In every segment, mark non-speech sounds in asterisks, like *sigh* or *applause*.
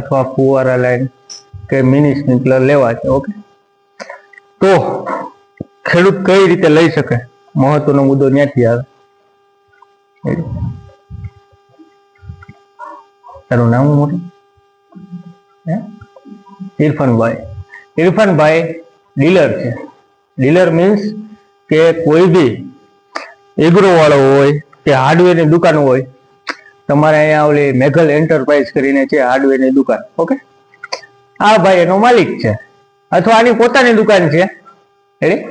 અથવા ફુવારા લાઈન કે મિની સ્પ્રિંકલર લેવા છે ઓકે તો ખેડૂત કઈ રીતે લઈ શકે? મહત્વનો મુદ્દો ત્યાંથી આવે. તારું નામ મોટું ઇરફાનભાઈ. ઇરફાનભાઈ ડીલર છે. ડીલર મીન્સ કે કોઈ બી એગ્રો વાળો હોય, કે હાર્ડવેરની દુકાન હોય તમારે અહીંયા ઓલી મેઘલ એન્ટરપ્રાઇઝ કરીને છે હાર્ડવેરની દુકાન, ઓકે? આ ભાઈ એનો માલિક છે, અથવા આની પોતાની દુકાન છે. રેડી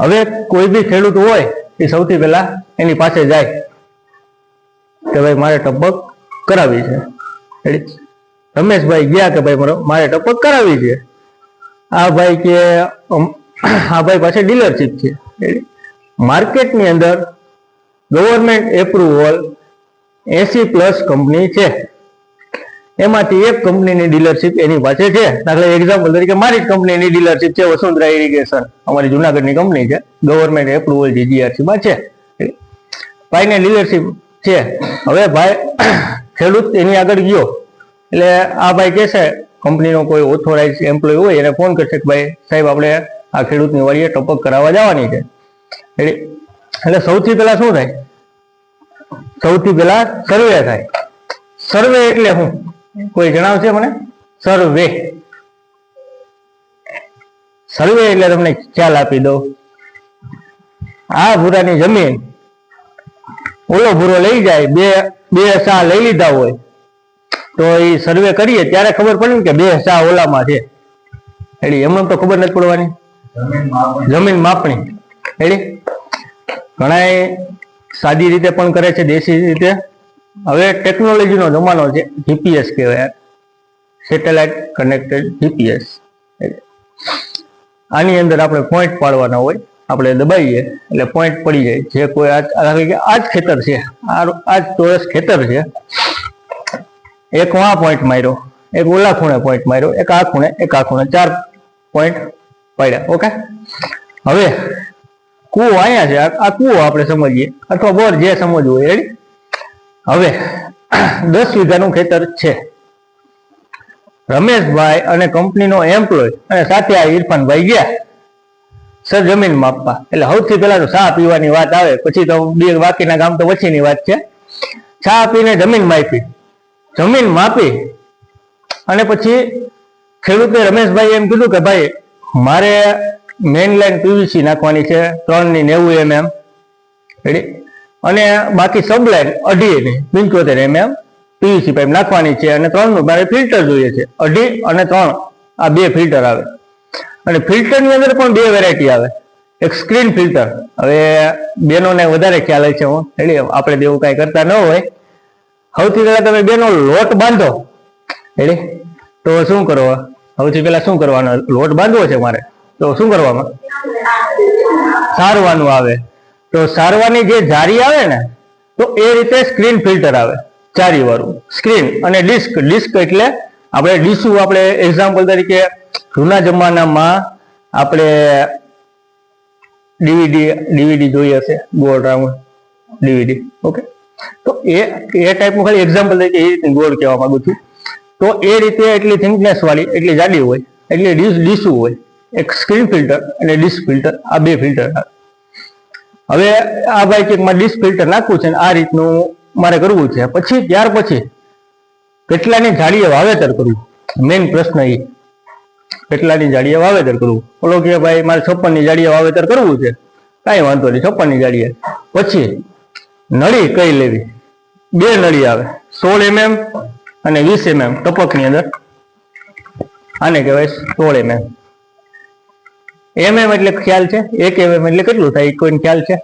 હવે કોઈ બી ખેડૂત હોય, એ સૌથી પહેલા એની પાસે જાય કે ભાઈ મારે ટપક કરાવી છે. રમેશભાઈ ગયા કે ભાઈ મારે ટપક કરાવી છે. આ ભાઈ કે આ ભાઈ પાસે ડીલરશીપ છે. માર્કેટની અંદર government approval AC plus company છે. એમાંથી એક કંપનીની ડીલરશીપ એની પાસે છે. દાખલા એક્ઝામ્પલ તરીકે મારી જ કંપનીની ડીલરશીપ છે વસુંધરા ઇરિગેશન અમારી જુનાગઢની કંપની છે. ગવર્મેન્ટ એપ્રુવલ જીજીઆરસી માં છે. ભાઈને ડીલરશીપ છે. હવે ભાઈ ખેડૂત એની આગળ ગયો. એટલે આ ભાઈ કહેશે, કંપનીનો કોઈ ઓથોરાઇઝ એમ્પ્લોય હોય, એને ફોન કરશે કે ભાઈ, સાહેબ, આપણે આ ખેડૂતની વાડીએ ટપક કરાવવા જવાની છે. એટલે સૌથી પહેલાં શું થાય? સૌથી પહેલા સર્વે થાય. સર્વે એટલે હું? કોઈ જણાવશે મને? સર્વે. સર્વે એટલે તમને ખ્યાલ આપી દો આ ભૂરાની જમીન ઓલો ભૂરો લઈ જાય, બે બે સા લઈ લીધા હોય, તો એ સર્વે કરીએ. ત્યારે ખબર પડે ને કે બે સા ઓલામાં છે. એટલે એમને તો ખબર નથી પડવાની. જમીન માપણી. એટલે ઘણા સાદી રીતે પણ કરે છે, દેશી રીતે. હવે ટેકનોલોજીનો જમાનો છે જીપીએસ કહેવાય. સેટેલાઇટ કનેક્ટેડ જીપીએસ આની અંદર આપણે પોઈન્ટ પાડવાના હોય, આપણે દબાઈએ, એટલે પોઈન્ટ પડી જાય. જે કોઈ આ જ ખેતર છે, આ જ ચોરસ ખેતર છે. એક વાં પોઈન્ટ માર્યો, એક ઓલા ખૂણે પોઈન્ટ માર્યો, એક આ ખૂણે, એક આ ખૂણે, ચાર પોઈન્ટ પાડ્યા, ઓકે? હવે કૂવો અહીંયા છે. આ- કૂવો આપણે સમજીએ. અથવા બોર જે સમજવું હોય હવે, દસ વીઘાનું ખેતર છે. રમેશભાઈ અને કંપનીનો એમ્પ્લોય અને સાથે આ ઇરફાનભાઈ ગયા. સર જમીન માપવા. એટલે સૌથી પહેલા તો ચા પીવાની વાત આવે, પછી તો બે બાકીના ગામ તો પછીની વાત છે. ચા પીને જમીન માપી. જમીન માપી અને પછી ખેડૂતે રમેશભાઈ એમ કીધું કે ભાઈ, મારે મેઇન લાઇન પીવીસી નાખવાની છે ત્રણની નેવું એમએમ રેડી અને બાકી સબ લાઈન અઢી એની, પંચોતેર એમએમ પીવીસી પાઇપ નાખવાની છે અને ત્રણનું મારે ફિલ્ટર જોઈએ છે. અઢી અને ત્રણ, આ બે ફિલ્ટર આવે. અને ફિલ્ટરની અંદર પણ બે વેરાયટી આવે. એક સ્ક્રીન ફિલ્ટર હવે બેનોને વધારે ખ્યાલ છે હું. એટલે આપણે બેવું કાંઈ કરતા ન હોય. સૌથી પહેલાં તમે બેનો લોટ બાંધો. એટલે તો શું કરવા સૌથી પહેલાં શું કરવાનો? લોટ બાંધવો છે મારે. તો શું કરવામાં? સારવાનું આવે. તો સારવાની જે જારી આવે ને, તો એ રીતે સ્ક્રીન ફિલ્ટર આવે ચારી વાળું સ્ક્રીન અને ડિસ્ક ડિસ્ક એટલે આપણે ડીસુ આપણે એક્ઝામ્પલ તરીકે જૂના જમાનામાં આપણે ડીવીડી ડીવીડી જોઈ હશે, ગોળ રાઉન્ડ, ડીવીડી. ઓકે? તો એ એ ટાઈપનું ખાલી એક્ઝામ્પલ તરીકે એ રીતે ગોળ કહેવા માંગુ છું. તો એ રીતે એટલી થિંકનેસ વાળી, એટલી જાડી હોય, એટલી ડીશું હોય એક સ્ક્રીન ફિલ્ટર અને ડિસ્ક ફિલ્ટર આ બે ફિલ્ટર હવે આ ભાઈ કે મારે ડિસ્ક ફિલ્ટર નાખવું છે આ રીતનું મારે કરવું છે. પછી, ત્યાર પછી કેટલાની જાળીએ વાવેતર કરવું? મેઇન પ્રશ્ન એ. કેટલાની જાળીએ વાવેતર કરવું? ઓલો કે ભાઈ, મારે છપ્પનની જાડીએ વાવેતર કરવું છે. કાંઈ વાંધો નહીં છપ્પનની જાડીએ પછી, નળી કઈ લેવી? બે નળી આવે. સોળ એમએમ અને વીસ એમએમ ટપકની અંદર. આને કહેવાય સોળ એમએમ એમએમ એટલે ખ્યાલ છે? એક એમએમ એટલે કેટલું થાય? કોઈને ખ્યાલ છે?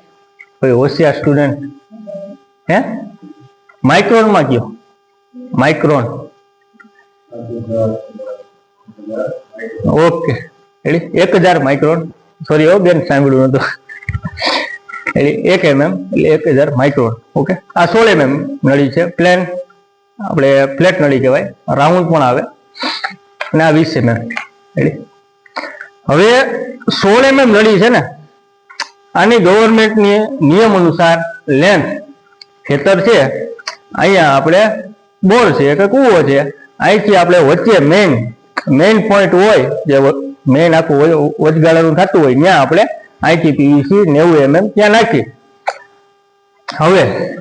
કોઈ હોશિયાર સ્ટુડન્ટ હે? માઇક્રોનમાં ગયો. Micron okay. એટલે એક હજાર માઇક્રોન સોરી હો, બેન સાંભળ્યું નતું એટલે એક એમએમ એટલે એક હજાર માઇક્રોન ઓકે. આ સોળ એમએમ નળી છે. પ્લેન આપણે ફ્લેટ નળી કહેવાય. રાઉન્ડ પણ આવે. અને આ વીસ એમ એમ એટલે હવે સોળ એમએમ નળી છે ને, આની ગવર્મેન્ટની નિયમ અનુસાર લેન્થ ખેતર છે, અહીંયા આપણે બોર છે કે કૂવો છે. અહીંથી આપણે વચ્ચે મેઇન મેઇન પોઈન્ટ હોય, જે મેઇન આખું વચ- વચગાળાનું થતું હોય, ત્યાં આપણે અહીંથી પીવીસી નેવું એમએમ ત્યાં નાખીએ. હવે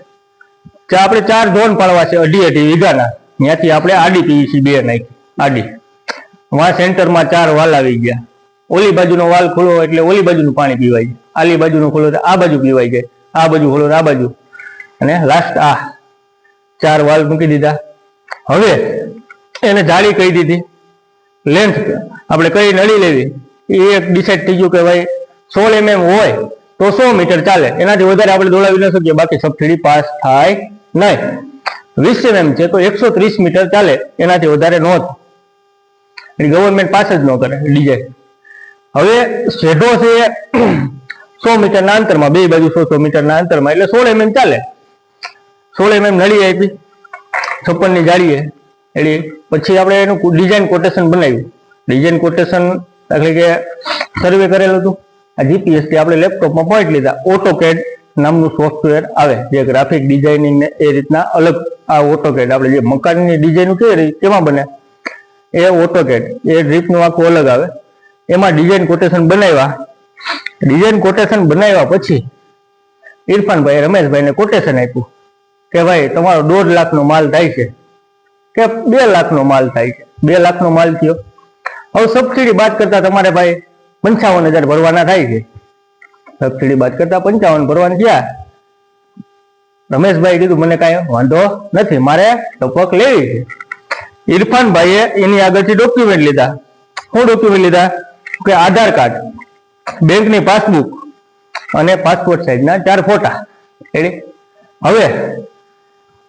આપણે ચાર ઝોન પાડવા છે, અઢી અઢી વીઘાના. ત્યાંથી આપણે આડી પીવીસી બે નાખી, આડી. વા સેન્ટરમાં ચાર વાલ આવી ગયા. ઓલી બાજુનો વાલ ખુલ્લો એટલે ઓલી બાજુનું પાણી પીવાય જાય આલી બાજુનું ખુલ્લો આ બાજુ પીવાય જાય આ બાજુ ખુલ્લો આ બાજુ. અને લાસ્ટ આ ચાર વાલ મૂકી દીધા. હવે એને જાળી કહી દીધી. લેન્થ આપણે કઈ નળી લેવી? એ એક ડિસાઈડ થઈ ગયું કે ભાઈ સોળ એમએમ હોય તો સો મીટર ચાલે. એનાથી વધારે આપણે દોડાવી ન શકીએ. બાકી સબસિડી પાસ થાય નહીં. વીસ એમએમ છે તો એકસો ત્રીસ મીટર ચાલે. એનાથી વધારે નો થાય. ગવર્મેન્ટ પાસ જ ન કરે. ડીઝાઇન હવે શેઢો છે સો મીટરના અંતરમાં, બે બાજુ સો સો મીટરના અંતરમાં, એટલે સોળ એમએમ ચાલે. સોળ એમએમ નળી આપી છપ્પનની જાળીએ. એટલે પછી આપણે એનું ડિઝાઇન કોટેશન બનાવ્યું. ડિઝાઇન કોટેશન એટલે કે સર્વે કરેલું હતું. આ જીપીએસથી આપણે લેપટોપમાં પોઈન્ટ લીધા. ઓટોકેડ નામનું સોફ્ટવેર આવે, જે ગ્રાફિક ડિઝાઇનિંગ ને એ રીતના અલગ આ ઓટોકેડ આપણે જે મકાનની ડિઝાઇન કેવી રીતે, કેમાં બને? એ ઓટોકેડ એ રીતનું આખું અલગ આવે. એમાં ડિઝાઇન કોટેશન બનાવ્યા. ડિઝાઇન કોટેશન બનાવ્યા પછી ઇરફાનભાઈ રમેશભાઈને કોટેશન આપ્યું કે ભાઈ તમારો દોઢ લાખનો માલ થાય છે. કે બે લાખનો માલ થાય છે. બે લાખનો માલ થયો. હવે સબસિડી બાદ કરતા તમારે ભાઈ પંચાવન હજાર ભરવાના થાય છે. સબસિડી બાદ કરતા પંચાવન ભરવાના થયા. રમેશભાઈ કીધું, મને કાંઈ વાંધો નથી, મારે ટપક લેવી છે. ઇરફાનભાઈએ એની આગળથી ડોક્યુમેન્ટ લીધા. શું ડોક્યુમેન્ટ લીધા? કે આધાર કાર્ડ, બેંકની પાસબુક અને પાસપોર્ટ સાઇઝના ચાર ફોટા. એટલે હવે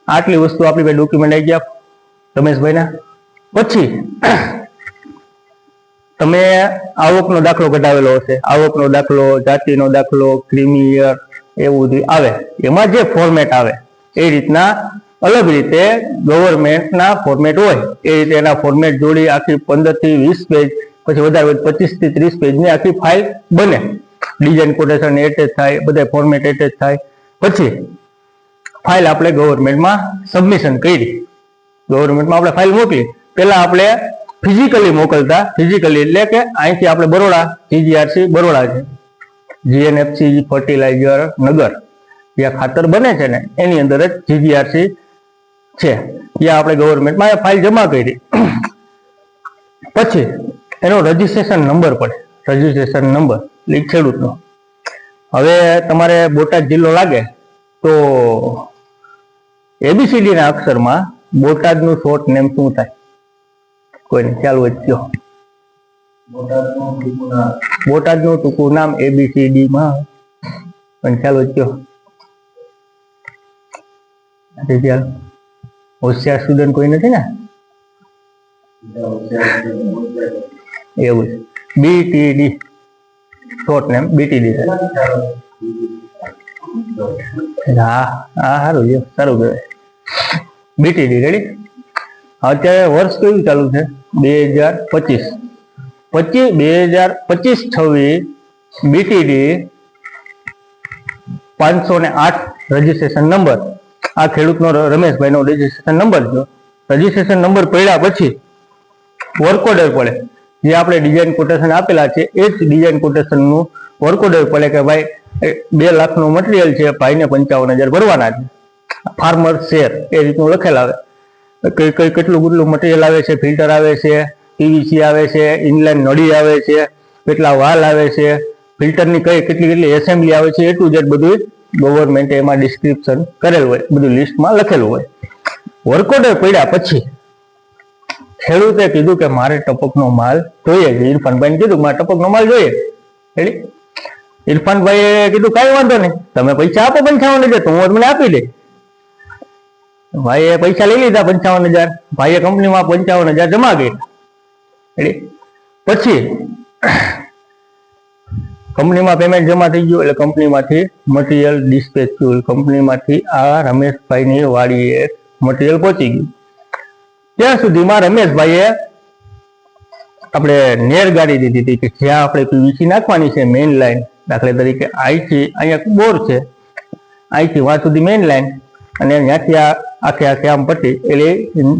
આટલી વસ્તુ આપણી પાસે ડોક્યુમેન્ટ આવી ગયા. રમેશભાઈના. પછી તમે આવકનો દાખલો કઢાવેલો હશે. આવકનો દાખલો, જાતિનો દાખલો ક્રિમિયર એવું બધું આવે. એમાં જે ફોર્મેટ આવે, એ રીતના અલગ રીતે ગવર્મેન્ટના ફોર્મેટ હોય. એ રીતે એના ફોર્મેટ જોડી આખી પંદરથી વીસ પેજ પછી વધારે પચીસથી ત્રીસ પેજની આખી ફાઇલ બને. ડિઝાઇન કોટેશન એટેચ થાય બધા ફોર્મેટ એટેચ થાય. પછી ફાઇલ આપણે ગવર્મેન્ટમાં સબમિશન કરી. ગવર્મેન્ટમાં આપણે ફાઇલ મોકલી. પેલા આપણે ફિઝિકલી મોકલતા ફિઝિકલી એટલે કે અહીંથી આપણે બરોડા જીજીઆરસી બરોડા છે. જીએનએફસી ફર્ટિલાઇઝર નગર. જ્યાં ખાતર બને છે ને, એની અંદર જ જીજીઆરસી છે. ત્યાં આપણે ગવર્મેન્ટમાં ફાઇલ જમા કરી. પછી એનો રજીસ્ટ્રેશન નંબર પડે. રજીસ્ટ્રેશન નંબર એટલે ખેડૂતનો. હવે તમારે બોટાદ જિલ્લો લાગે તો એબીસીડીના અક્ષરમાં બોટાદનું શોર્ટ નેમ શું થાય? કોઈને ખ્યાલ હોય બોટાદનું ટૂંકું નામ એબીસીડી માં. પણ ખ્યાલ ખ્યાલ? હોશિયાર સ્ટુડન્ટ કોઈ નથી ને? એવું છે. બીટીડી શોર્ટ નેમ બીટીડી હા હા, સારું લ્યો સારું કહેવાય. બીટીડી રેડી અત્યારે વર્ષ કયું ચાલુ છે? બે હજાર પચીસ. પચીસ બે હજાર પચીસ છવ્વીસ બીટીડી પાંચસો ને આઠ રજીસ્ટ્રેશન નંબર આ ખેડૂતનો રમેશભાઈનો રજીસ્ટ્રેશન નંબર છે. રજીસ્ટ્રેશન નંબર પડ્યા પછી વર્ક ઓર્ડર પડે. જે આપણે ડિઝાઇન કોટેશન આપેલા છે, એ જ ડિઝાઇન કોટેશનનું વર્ક ઓર્ડર પડે કે ભાઈ બે લાખનું મટીરિયલ છે, ભાઈને પંચાવન હજાર ભરવાના છે. ફાર્મર શેર એ રીતનું લખેલ આવે. કઈ કઈ કેટલું કેટલું મટીરિયલ આવે છે ફિલ્ટર આવે છે પીવીસી આવે છે ઇનલાઇન નળી આવે છે, કેટલા વાલ આવે છે ફિલ્ટરની કઈ, કેટલી કેટલી એસેમ્બલી આવે છે, એ ટુ ઝેડ બધું ગવર્મેન્ટે એમાં ડિસ્ક્રિપ્શન કરેલું હોય, બધું લિસ્ટમાં લખેલું હોય. વર્ક ઓર્ડર પડ્યા પછી ખેડૂતે કીધું કે મારે ટપકનો માલ જોઈએ. છે ઇરફાનભાઈને કીધું, મારે ટપકનો માલ જોઈએ. એટલે ઇરફાનભાઈએ કીધું, કાંઈ વાંધો નહીં. તમે પૈસા આપો પંચાવન હજાર, તો હું તમને આપી દે. ભાઈએ પૈસા લઈ લીધા પંચાવન હજાર. ભાઈએ કંપનીમાં પંચાવન હજાર જમા કર્યા. એટલે પછી કંપનીમાં પેમેન્ટ જમા થઈ ગયું એટલે કંપનીમાંથી મટીરિયલ ડિસ્પેચ થયું કંપનીમાંથી આ રમેશભાઈની વાડીએ મટીરિયલ પહોંચી ગયું. ત્યાં સુધીમાં રમેશભાઈએ આપણે નેર ગાડી દીધી હતી કે જ્યાં આપણે પીવીસી નાખવાની છે મેઇન લાઈન દાખલા તરીકે આઈથી અહીંયા બોર છે. આઈથી વાં સુધી મેઇન લાઈન અને ત્યાંથી આ આખે આખે આમ પટ્ટી એટલે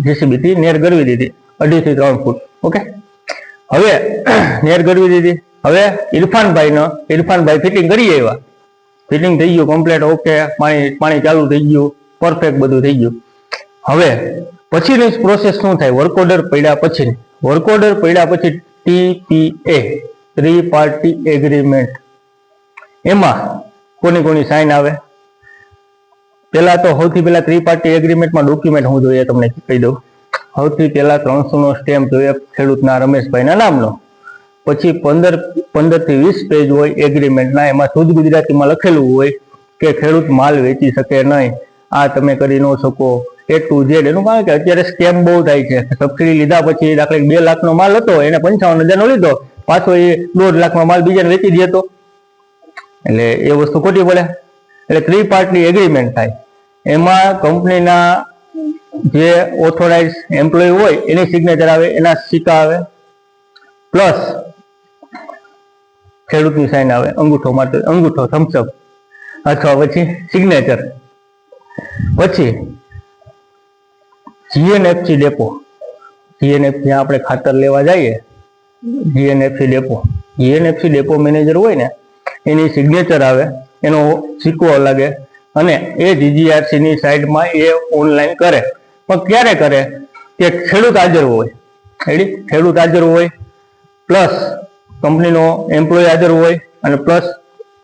JCB થી નેર ગરવી દીધી. અઢીથી ત્રણ ફૂટ. ઓકે? હવે *clears throat* નેર ગરવી દીધી. હવે ઇરફાનભાઈનો, ઇરફાનભાઈ ફિટિંગ કરી આવ્યા. ફિટિંગ થઈ ગયું કમ્પ્લેટ ઓકે, પાણી પાણી ચાલુ થઈ ગયું પરફેક્ટ બધું થઈ ગયું. હવે પછીની પ્રોસેસ શું થાય? વર્ક ઓર્ડર પડ્યા પછી વર્ક ઓર્ડર પડ્યા પછી ટીપીએ થ્રી પાર્ટી એગ્રીમેન્ટ એમાં કોની કોની સાઇન આવે? પેલા તો સૌથી પહેલા થ્રી પાર્ટી એગ્રીમેન્ટમાં ડોક્યુમેન્ટ હું જોઈએ તમને કહી દઉં. સૌથી પહેલા ત્રણસો નો સ્ટેમ્પ જોઈએ ખેડૂતના રમેશભાઈના નામનો. પછી પંદર પંદરથી વીસ પેજ હોય એગ્રીમેન્ટના એમાં શુદ્ધ ગુજરાતીમાં લખેલું હોય કે ખેડૂત માલ વેચી શકે નહીં. આ તમે કરી ન શકો. એ ટુ ઝેડ એનું કારણ કે અત્યારે સ્કેમ બહુ થાય છે. સબસિડી લીધા પછી દાખલા બે લાખનો માલ હતો, એને પંચાવન હજારનો લીધો. પાછો એ દોઢ લાખનો માલ બીજાને વેચી દેતો એટલે એ વસ્તુ ખોટી પડે. એટલે થ્રી પાર્ટની એગ્રીમેન્ટ થાય. એમાં કંપનીના જે ઓથોરાઇઝ એમ્પ્લોય હોય, એની સિગ્નેચર આવે, એના સિક્કા આવે. પ્લસ ખેડૂતની સાઇન આવે, અંગૂઠો માટે, અંગૂઠો થમ્સઅપ અથવા પછી સિગ્નેચર પછી જીએનએફસી ડેપો. જીએનએફસી આપણે ખાતર લેવા જઈએ GNFC depot. GNFC depot manager હોય ને, એની સિગ્નેચર આવે, એનો સિક્કો લાગે, અને એ જીજીઆરસી ની સાઈડમાં એ ઓનલાઈન કરે. પણ ક્યારે કરે? કે ખેડૂત હાજર હોય. એડી ખેડૂત હાજર હોય પ્લસ કંપનીનો એમ્પ્લોય હાજર હોય, અને પ્લસ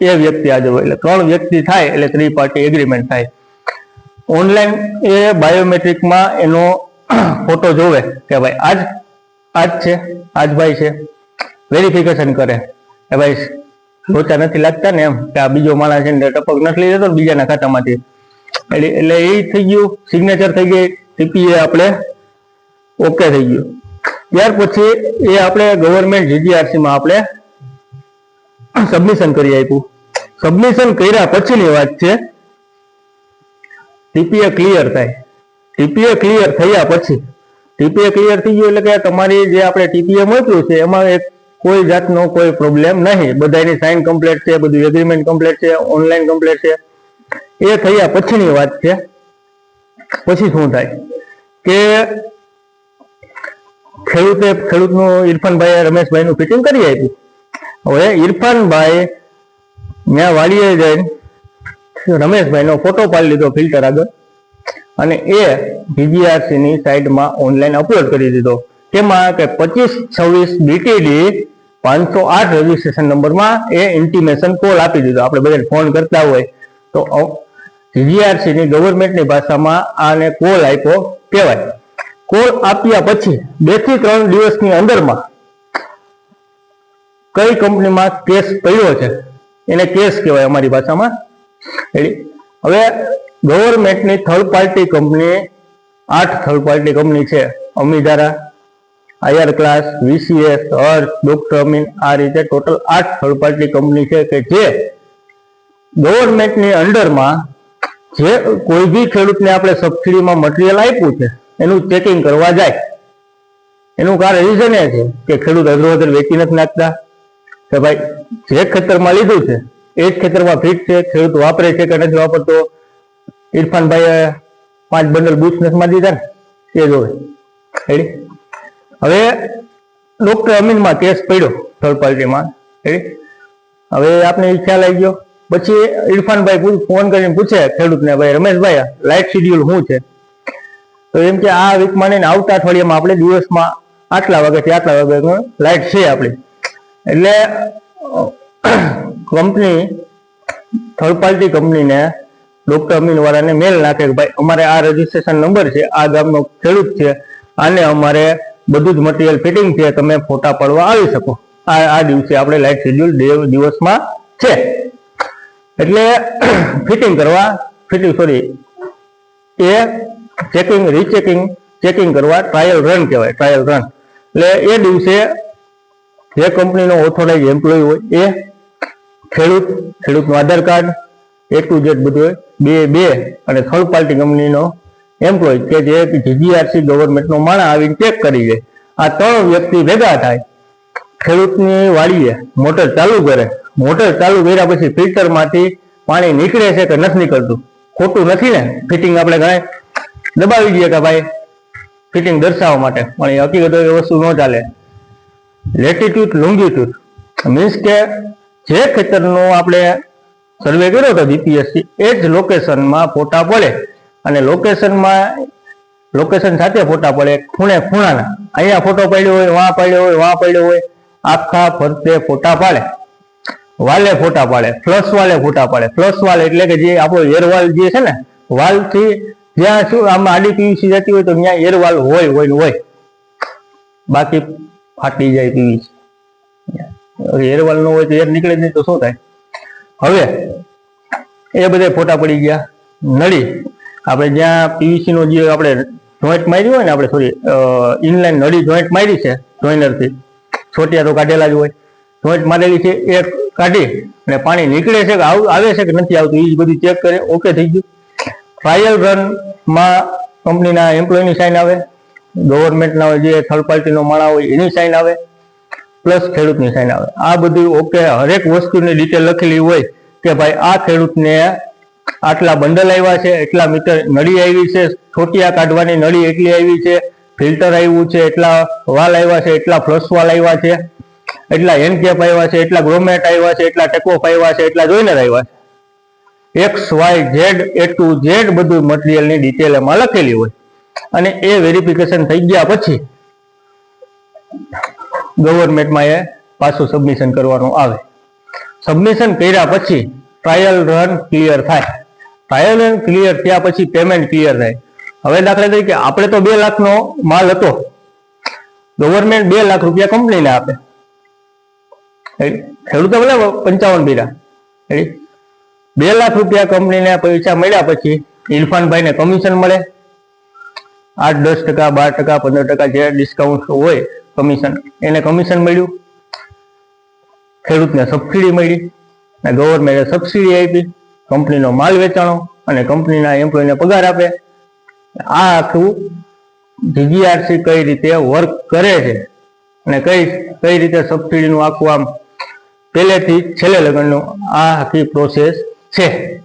એ વ્યક્તિ હાજર હોય. એટલે ત્રણ વ્યક્તિ થાય, એટલે ત્રી પાર્ટી એગ્રીમેન્ટ થાય. ઓનલાઈન એ બાયોમેટ્રિકમાં એનો ફોટો જોવે કે ભાઈ આજ આજ છે, આજ ભાઈ છે. વેરિફિકેશન કરે. કે ભાઈ લોચા નથી લાગતા ને એમ કે આ બીજો માણસ છે ને ટપક નથી લઈ જતો બીજાના ખાતામાંથી. એટલે એ થઈ ગયું. સિગ્નેચર થઈ ગઈ. ટીપીએ આપણે ઓકે થઈ ગયું. ત્યાર પછી એ આપણે ગવર્મેન્ટ જીજીઆરસીમાં આપણે સબમિશન કરી આપ્યું. સબમિશન કર્યા પછીની વાત છે ટીપીએ ક્લિયર થાય. ટીપીએ ક્લિયર થયા પછી ટીપીએ ક્લિયર થઈ ગયું એટલે કે તમારી જે આપણે ટીપીએ મોકલ્યું છે, એમાં એક કોઈ જાતનો કોઈ પ્રોબ્લેમ નહીં. બધાની સાઇન કમ્પ્લીટ છે, બધું એગ્રીમેન્ટ કમ્પ્લીટ છે ઓનલાઈન કમ્પ્લીટ છે. એ થયા પછીની વાત છે. પછી શું થાય? કે ખેડૂતે ખેડૂતનું ઇરફાનભાઈ રમેશભાઈ નું ફિટિંગ કરી આપ્યું હવે ઇરફાનભાઈ ત્યાં વાડીએ જઈને રમેશભાઈ નો ફોટો પાડી લીધો ફિલ્ટર આગળ. અને એ જીજીઆરસી ની સાઈડમાં ઓનલાઈન અપલોડ કરી દીધો. તેમાં કે પચીસ છવ્વીસ બીટીડી પાંચસો આઠ રજીસ્ટ્રેશન નંબરમાં એ ઇન્ટિમેશન કોલ આપી દીધો. આપણે બધા ફોન કરતા હોય તો જીજીઆરસી ની ગવર્મેન્ટની ભાષામાં આને કોલ આપ્યો કહેવાય. કોલ આપ્યા પછી બેથી ત્રણ દિવસની અંદરમાં કઈ કંપનીમાં કેસ પડ્યો છે? એને કેસ કહેવાય અમારી ભાષામાં. હવે ગવર્મેન્ટની થર્ડ પાર્ટી કંપની આઠ થર્ડ પાર્ટી કંપની છે. અમીધારા આયર ક્લાસ વીસીએસ અર્થ ડોક્ટર અમીન આ રીતે ટોટલ આઠ થર્ડ પાર્ટી કંપની છે કે જે ગવર્મેન્ટની અંડરમાં જે કોઈ બી ખેડૂતને આપણે સબસિડીમાં મટીરિયલ આપ્યું છે, એનું ચેકિંગ કરવા જાય. એનું કારણ રીઝન એ છે કે ખેડૂત અધરોધર વેચી નથી નાખતા. કે ભાઈ જે ખેતરમાં લીધું છે એ જ ખેતરમાં ફિટ છે, ખેડૂત વાપરે છે કે નથી વાપરતો? ઇરફાનભાઈ પાંચ બંડલ બુશ નથી દીધા ને? એ જોવે હેડી હવે ડોક્ટર અમીનમાં કેસ પડ્યો થર્ડ પાર્ટીમાં. હેડી હવે આપને ખ્યાલ આવી ગયો. પછી ઇરફાનભાઈ ફોન કરીને પૂછે ખેડૂતને, ભાઈ રમેશભાઈ લાઇટ શેડ્યુલ શું છે? તો એમ કે, આ વીકમાં નહીં, આવતા અઠવાડિયામાં આપણે દિવસમાં આટલા વાગ્યાથી આટલા વાગ્યા લાઇટ છે આપણી. એટલે કંપની થર્ડ પાર્ટી કંપનીને ડોક્ટર અમીનવાળાને મેલ નાખે કે ભાઈ, અમારે આ રજીસ્ટ્રેશન નંબર છે, આ ગામનો ખેડૂત છે, આને અમારે બધું જ મટીરિયલ ફિટિંગ છે, તમે ફોટા પાડવા આવી શકો. આ આ દિવસે આપણે લાઇટ શેડ્યુલ દિવસમાં છે. એટલે *clears throat* ફિટિંગ કરવા ફિટિંગ સોરી એ ચેકિંગ રીચેકિંગ ચેકિંગ કરવા ટ્રાયલ રન કહેવાય ટ્રાયલ રન એટલે એ દિવસે જે કંપનીનો ઓથોરાઇઝ એમ્પ્લોય હોય, એ ખેડૂત, ખેડૂતનું Aadhaar card A to Z બધું બે બે અને થર્ડ પાર્ટી કંપનીનો એમ્પ્લોય કે જે જીજીઆરસી ગવર્મેન્ટનો માણસ આવીને ચેક કરી જાય આ ત્રણ વ્યક્તિ ભેગા થાય. ખેડૂતની વાડીએ મોટર ચાલુ કરે. મોટર ચાલુ કર્યા પછી ફિલ્ટરમાંથી પાણી નીકળે છે કે નથી નીકળતું? ખોટું નથી ને? ફિટિંગ આપણે ગણાય દબાવી દઈએ કે ભાઈ, ફિટિંગ દર્શાવવા માટે. પણ એ હકીકત એ વસ્તુ ન ચાલે. લેટિટ્યુડ લોંગિટ્યુડ મીન્સ કે જે ખેતરનો આપણે સર્વે કર્યો હતો જીપીએસસી એ જ લોકેશનમાં ફોટા પડે. અને લોકેશનમાં લોકેશન સાથે ફોટા પડે ખૂણે ખૂણાના. અહીંયા ફોટો પડ્યો હોય, વાં પડ્યો હોય, વાં પડ્યો હોય, આખા ફરતે ફોટા પાડે. વાલે ફોટા પાડે ફ્લસ વાલે ફોટા પાડે. ફ્લસ વાલ એટલે કે જે આપણો એરવાલ જે છે ને, વાલથી જ્યાં શું, આમાં આડી પીવીસી જતી હોય તો ત્યાં એરવાલ હોય હોય હોય. બાકી ફાટી જાય પીવીસી. એરવાલ ન હોય તો એર નીકળે નહીં તો શું થાય? હવે એ બધા ફોટા પડી ગયા. નળી, આપણે જ્યાં પીવીસી નો જે આપણે જોઈન્ટ માર્યું હોય ને આપણે સોરી ઇનલાઈન નળી જોઈન્ટ મારી છે જોઈનરથી છોટિયા તો કાઢેલા જ હોય. જોઈન્ટ મારેલી છે એ કાઢી અને પાણી નીકળે છે કે આવે છે કે નથી આવતું એ બધું ચેક કરે ઓકે થઈ ગયું. ટ્રાયલ રનમાં કંપનીના એમ્પ્લોયની સાઇન આવે. ગવર્મેન્ટના જે થર્ડ પાર્ટીનો માણા હોય, એની સાઇન આવે. પ્લસ ખેડૂતની સાઇન આવે. આ બધું ઓકે હરેક વસ્તુની ડિટેલ લખેલી હોય કે ભાઈ આ ખેડૂતને આટલા બંડલ આવ્યા છે, એટલા મીટર નળી આવી છે છોટિયા કાઢવાની નળી એટલી આવી છે ફિલ્ટર આવ્યું છે, એટલા વાલ આવ્યા છે, એટલા ફ્લશ વાલ આવ્યા છે, એટલા એન કેપ આવ્યા છે, એટલા ગ્રોમેટ આવ્યા છે, એટલા ટેકોફ આવ્યા છે, એટલા જોઈનર આવ્યા છે. X Y Z A to Z બધું મટીરિયલની ડિટેલ એમાં લખેલી હોય. અને એ વેરિફિકેશન થઈ ગયા પછી ગવર્મેન્ટમાં એ પાછું સબમિશન કરવાનું આવે. સબમિશન કર્યા પછી ટ્રાયલ રન ક્લિયર થાય. ટ્રાયલ રન ક્લિયર થયા પછી પેમેન્ટ ક્લિયર થાય. હવે દાખલા તરીકે આપણે તો બે લાખનો માલ હતો. ગવર્મેન્ટ બે લાખ રૂપિયા કંપનીને આપે? ખેડૂતો ભલે પંચાવન બીરા? બે લાખ રૂપિયા કંપનીને પૈસા મળ્યા પછી ઇરફાનભાઈને કમિશન મળે. આઠ દસ ટકા, બાર ટકા, પંદર ટકા જે ડિસ્કાઉન્ટ હોય કમિશન એને કમિશન મળ્યું. ખેડૂતને સબસિડી મળી. અને ગવર્મેન્ટે સબસિડી આપી. કંપનીનો માલ વેચાણો અને કંપનીના એમ્પ્લોયને પગાર આપે. આ આખું જીજીઆરસી કઈ રીતે વર્ક કરે છે? અને કઈ કઈ રીતે સબસિડીનું આખું આમ પહેલેથી છેલ્લે લગ્નનું આ આખી પ્રોસેસ છે.